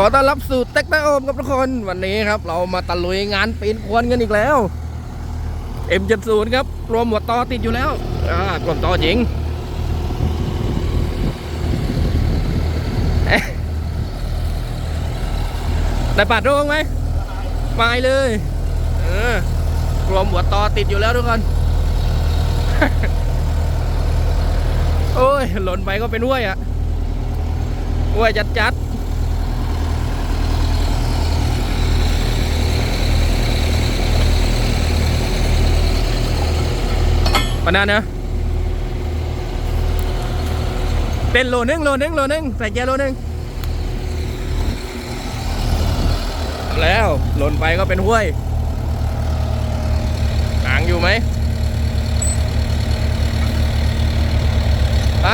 ขอต้อนรับสู่เต็กตาโอมครับทุกคนวันนี้ครับ เรามาตะลุยงานปีนควนกันอีกแล้ว M70 ครับรวมหัวต่อติดอยู่แล้วอ่ากลมต่อจริงเอ๊ะได้ปัดร่วงไหมไม่เลยเออรวมหัวต่อติดอยู่แล้วทุกคนโอ้ยหล่นไปก็เป็นห้วยอะห้วยจัดจัดๆ ปานนั้นนะเต้นโลนึงโลนึงโลนึงใส่แกโลนึงแล้วหล่นไปก็เป็นห้วยหางอยู่ไหมไป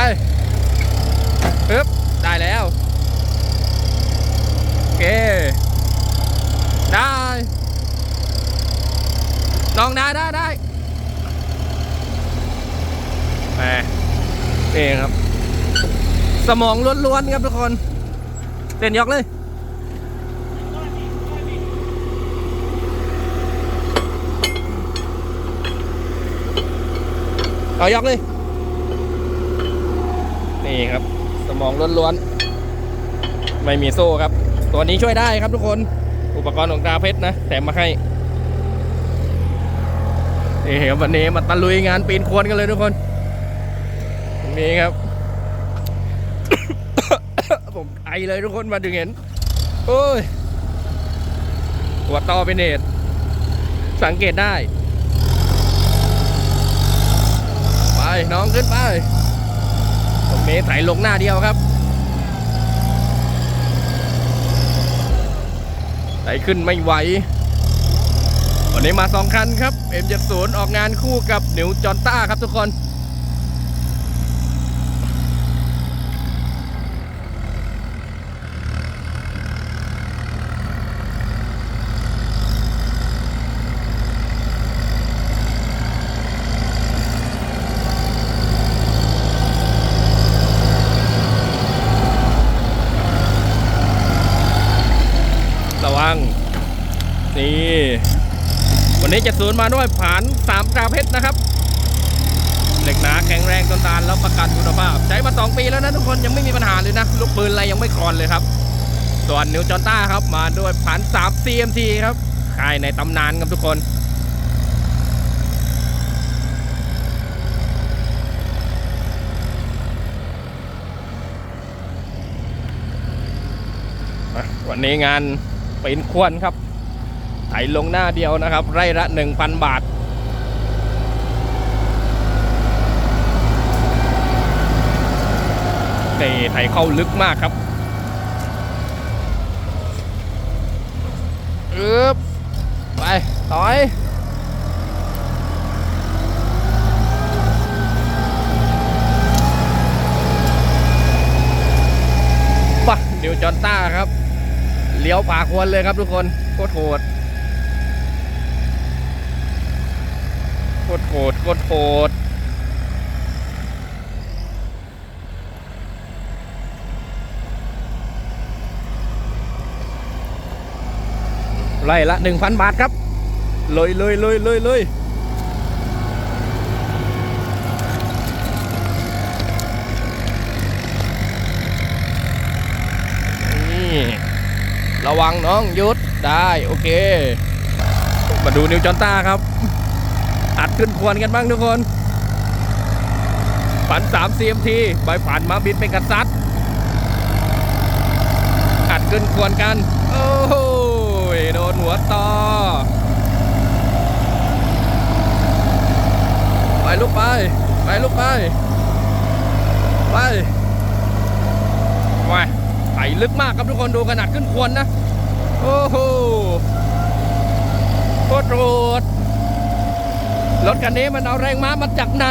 ปึ๊บได้แล้ว โอเค ได้ ลองได้ได้ได้แหม นี่ครับ สมองล้วนๆครับทุกคนเต้นยกเลย เอายกเลย นี่ครับ สมองล้วนๆ ไม่มีโซ่ครับ ตัวนี้ช่วยได้ครับทุกคน อุปกรณ์ของดาเพชรนะ แถมมาให้นี่ครับวันนี้มาตะลุยงานปีนโควนกันเลยทุกคน นี้ครับ ผมไอเลยทุกคนมาถึงเห็น โอ้ยหัวต่อเป็นเนตสังเกตได้ ไป น้องขึ้นไปตรงนี้ไถลงหน้าเดียวครับไถขึ้นไม่ไหววันนี้มาสองคันครับ M70 ออกงานคู่กับหนิวจอนต้าครับทุกคน เจ็ดส70 มาด้วยผ่านส3ตราเพชรนะครับเหล็กหนาแข็งแรงทนตานแล้วประกันคุณภาพ ใช้มาสองปีแล้วนะทุกคนยังไม่มีปัญหาเลยนะ ลูกปืนอะไรยังไม่คลอนเลยครับ ส่วนนิวจอนต้าครับมาด้วยผ่านสามซีเอ็มซีครับค่ายในตำนานครับทุกคนวันนี้งานปีนควนครับ ถลงหน้าเดียวนะครับ ไร่ละ 1,000 บาทนี่ไถเข้าลึกมากครับอึบไปต่อยปะนิวจอนต้าครับ เลี้ยวผ่าควรเลยครับทุกคนโคตรโหดโค ตรโหดโคตรโหดไล่ละ1,000 บาทครับเลยเลยเลยเลยเลยนี่ระวังน้องยุดได้ โอเค มาดูนิวจอนต้าครับ ดขึ้นควรกันบ้างทุกคนฝัน3 CMT ใบผ่านมาบินเป็นกระซัดอัดขึ้นควรกัน โอ้โหโดนหัวต่อไปลูกไป ไปลูกไป ไปไปไถลึกมากครับทุกคนดูขนาดขึ้นควรนะ โอ้โหโคตรโหด รถคันนี้มันเอาแรงม้ามาจากไหน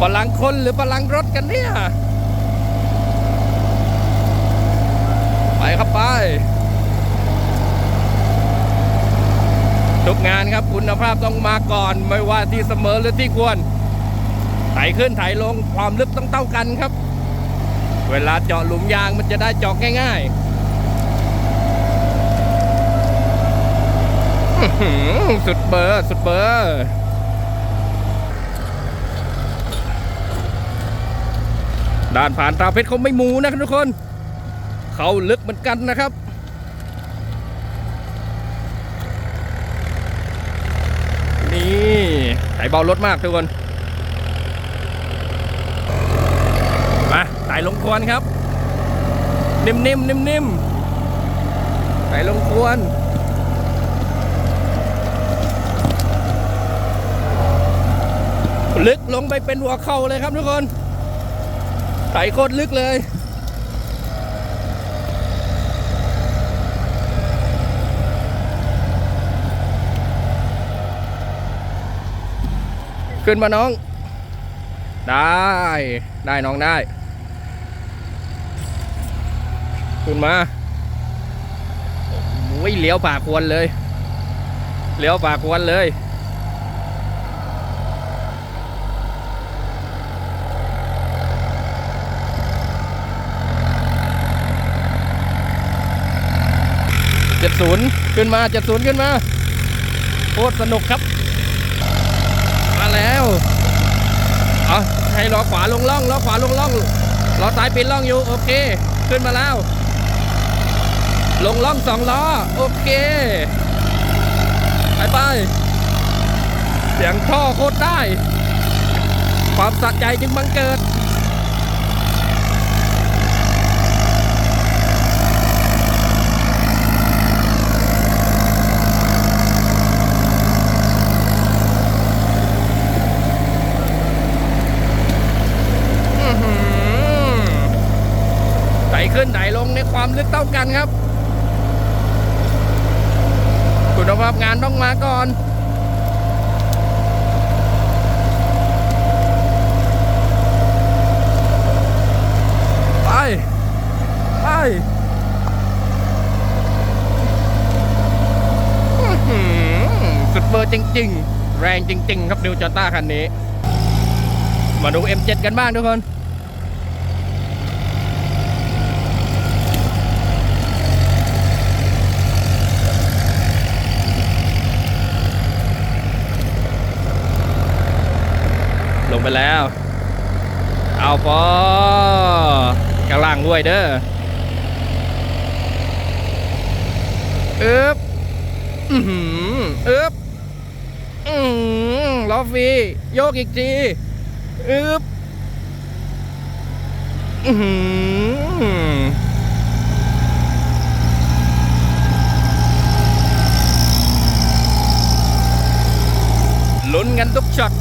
พลังคนหรือพลังรถกันเนี่ย ไปครับไป ทุกงานครับคุณภาพต้องมาก่อนไม่ว่าที่เสมอหรือที่ควร ไถขึ้นไถลงความลึกต้องเท่ากันครับ เวลาเจาะหลุมยางมันจะได้เจาะง่าย ๆอื้อหือ สุดเบอร์สุดเบอร์ด่านผ่านตาเพชรเขาไม่มูนะครับทุกคน เขาลึกเหมือนกันนะครับนี่ไต่เบารถมากทุกคนมาไต่ลงควรครับ นิ่มๆนิ่มๆไต่ลงควร ลึกลงไปเป็นหัวเข่าเลยครับทุกคนไต่โคตรลึกเลย ขึ้นมาน้อง ได้ ได้น้องได้ ขึ้นมาโอ้ยเลี้ยวป่าควรเลย เลี้ยวป่าควรเลย เจ็ดศูนย์ขึ้นมาเจ็ดศูนย์ขึ้นมาโคตรสนุกครับ มาแล้วเอาให้ล้อขวาลงล่องล้อขวาลงล่องล้อซ้ายปิดล่องอยู่ โอเค ขึ้นมาแล้ว ลงล่องสองล้อ โอเค ไปไป เสียงท่อโคตรได้ ความสะใจจึงบังเกิด อื้อหือไถขึ้นไถลงใน ความลึกเท่ากันครับ คุณภาพงานต้องมาก่อนไปไปสุดเบอร์จริง ๆ แรงจริง ๆ ครับดิวจอต้าคันนี้ มาดู M7 กันบ้างทุกคน ไปแล้ว เอาพอกระล่างด้วยเด้ออึ๊บอือหืออึ๊บอือหือล้อฟรีโยกอีกทีอึ๊บอือหือลุ้นกันทุกช็อต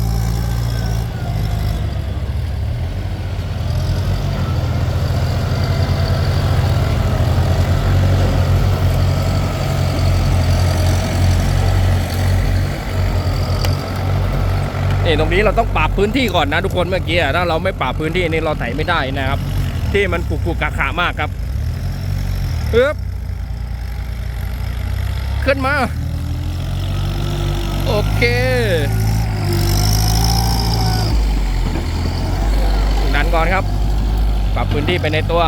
นี่ตรงนี้เราต้องปรับพื้นที่ก่อนนะทุกคนเมื่อกี้ถ้าเราไม่ปรับพื้นที่นี่เราไถไม่ได้นะครับ ที่มันกุกกุกกะขามากครับปึ๊บขึ้นมา โอเคดันก่อนครับ ปรับพื้นที่ไปในตัว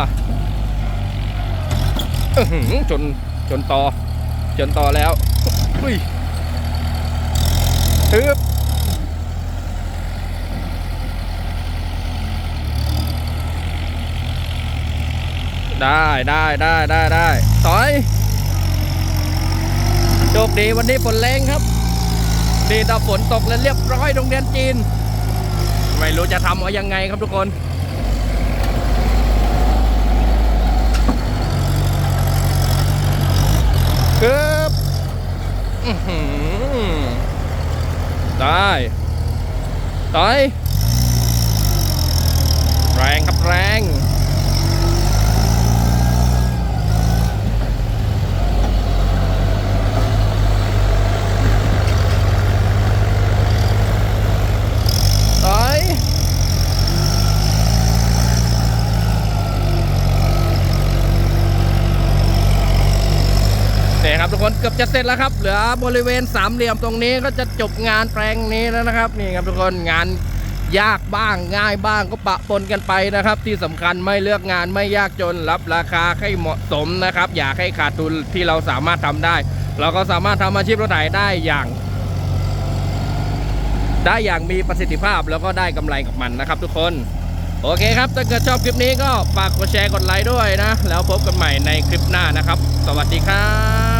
จนจนต่อจนต่อแล้วอุ้ยปึ๊บ ได้ได้ได้ได้ได้ถอยโชคดีวันนี้ฝนแรงครับ ดีแต่ฝนตกแล้วเรียบร้อยโรงเรียนจีน ไม่รู้จะทำเอายังไงครับทุกคนเกือบได้ต่อย แรงครับแรง ต่อยนี่ ครับทุกคนเกือบจะเสร็จแล้วครับ เหลือบริเวณสามเหลี่ยมตรงนี้ก็จะจบงานแปลงนี้แล้วนะครับ นี่ครับทุกคนงานยากบ้างง่ายบ้างก็ปะปนกันไปนะครับ ที่สำคัญไม่เลือกงานไม่ยากจนรับราคาให้เหมาะสมนะครับ อยากให้ขาดทุนที่เราสามารถทำได้ เราก็สามารถทำอาชีพรถไถได้อย่างได้อย่างมีประสิทธิภาพแล้วก็ได้กำไรกับมันนะครับ ทุกคน โอเคครับ ถ้าเกิดชอบคลิปนี้ก็ฝากกดแชร์กดไลค์ด้วยนะ แล้วพบกันใหม่ในคลิปหน้านะครับ สวัสดีครับ